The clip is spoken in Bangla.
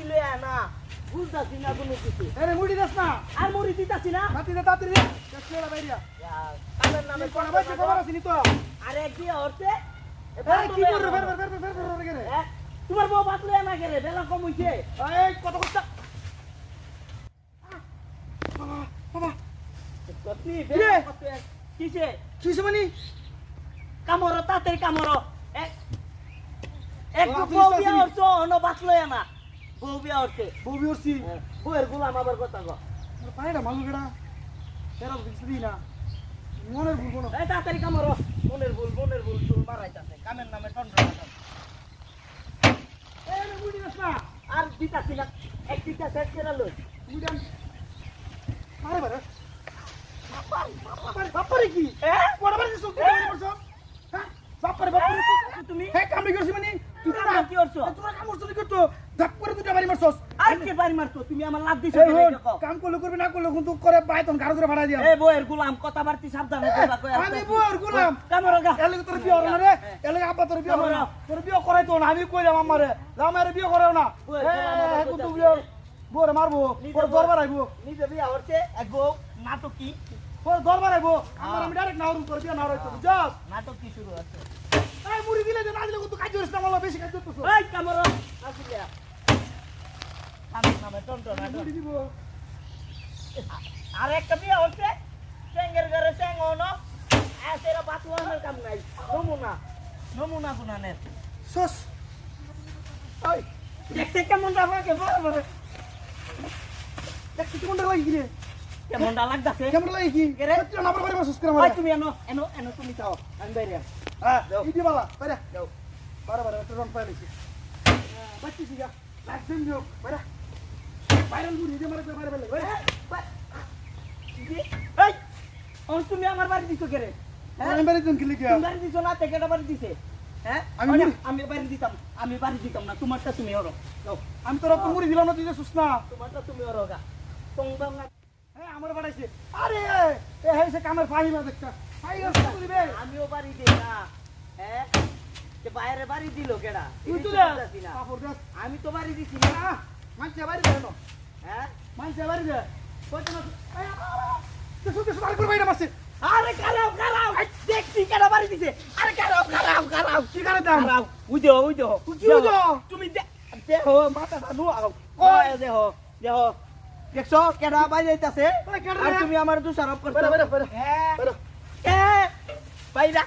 লাত্তি লয়ে না বুঝতাছি না কোনো কিছু। আরে মুড়ি দাস না। আর মরি দিতাছি না? তাতি দে তাতি দে। দেখলে বাইরিয়া কামের নামে কোন ভাই খবর আছে তো? আর এক দিয়ে হরতে কি করে ফের ফের ফের ফের ফের করে হ্যাঁ? তোমার বউ বাতলে না গেলে বেলা কম হইছে। এই কত কষ্ট। বাবা বাবা। সত্যি বেলা কত কিসে? কিসে মানে? কামড় তাড়াতাড়ি কামড়। এক এক বউ বিয়া হচ্ছে অন্য বাতলে না বউ বিয়া হচ্ছে বউবি উঠছি বউয়ের গোলাম আবার কথা গো পায়টা মালু গেড়া এরা দিছি না। মনের ভুল কোনো এই তাড়াতাড়ি কামড়। মনের ভুল মনের ভুল চুল মারাইতাছে কামের নামে টন্ড এই না আর দিতাছি না। এক দিতা শেষ করে লই। বাপারে বাপারে। কি? হ্যাঁ? বড় সুখ দিতে হ্যাঁ? বাপারে বাপারে। তুমি? হে কামড়ি করছি মানে। তুই তো কামড় কি করছ? তোরা কামড় চুরি করতো ধাপ করে দুটা বাড়ি মারছস। আর কে বাড়ি মারতো? তুমি আমার লাভ দিছো কাম করলে করবি না করলে কিন্তু করে পায় তখন গাড়ো করে ভাড়া দিয়া এই বউয়ের গোলাম কথা বার্তি সাবধানে কইবা কই আমি বউয়ের গোলাম। কামড় গা এলে তোর বিয়ে না রে? এলে আব্বা তোর বিয়ে হবে না। তোর বিয়ে করাই তো না আমি কইলাম আমারে আমারে বিয়ে করাও না। হ্যাঁ কিন্তু বিয়ে বউরে মারবো পরে দরবার আইবো। নিজে বিয়া হচ্ছে এক বউ নাটক কি? পরে দরবার আইবো। আমার আমি ডাইরেক্ট নাওরুম তোর বিয়ে না হইতো বুঝছস নাটক কি শুরু আছে এই মুড়ি দিলে যে না দিলে কিন্তু কাজ করিস না মাল্লা বেশি কাজ করতেছ এই কামড় আসিয়া কামের নামে টন্ট নাটক মুড়ি দিব আর একটা বিয়া হচ্ছে চেঙ্গের ঘরে চেঙ্গ হনো এসেরা বাতুয়ানের কাম নাই। নমুনা নমুনা গুনানের সস ওই দেখতে কেমন রাখাকে বড় বড়। দেখ কি কোনটা লাগি কি রে কেমনটা লাগতাছে কেমন লাগি কি? রে? সত্যি না বাড়ি মারছস করে মারে তুমি এনো এনো এনো তুমি চাও আমি বাইরে। হ্যাঁ। ইদি বালা বাইরে। যাও। বারে বারে একটা রন পাইলেছি বাচ্চি দিগা। লাগছেন যোগ বাইরে। তুমি আমার বাড়ি দিছো কে হ্যাঁ? আমি বাড়ি দিছো না থেকে বাড়ি দিছে। হ্যাঁ? আমি মুড়ি- আমি বাড়ি দিতাম আমি বাড়ি দিতাম না তোমারটা তুমি ওরো। আমি তোর তো মুড়ি দিলাম না তুই সুস না। তোমারটা তুমি ওরো গা। তোমরা না হ্যাঁ আমার বাড়াইছে আরে এ হে সে কামের ফাহি না দেখতা ফাহি আছে দিবে আমিও বাড়ি দিই না। হ্যাঁ? বাইরে বাড়ি দিল কেডা? তুই তো। কাপড় আমি তো বাড়ি দিছি না। না না হ্যাঁ? মানছে বাড়ি দে কইতে না কিছু কিছু আর করে বাইরে আরে খারাপ খারাপ দেখছি কেডা বাড়ি দিছে। আরে খারাপ খারাপ খারাপ কি করে দাম? খারাপ উজো উজো। উজো? তুমি দে দেখো মাথাটা নুয়াও। ওই দেখো দেখো। দেখছ কেডা বাড়ি যাইতাছে? ওই কেডা? আর? তুমি আমার দোষারোপ করছ। বাইরে বাইরে বাইরে হ্যাঁ। বাইরে। হ্যাঁ বাইরা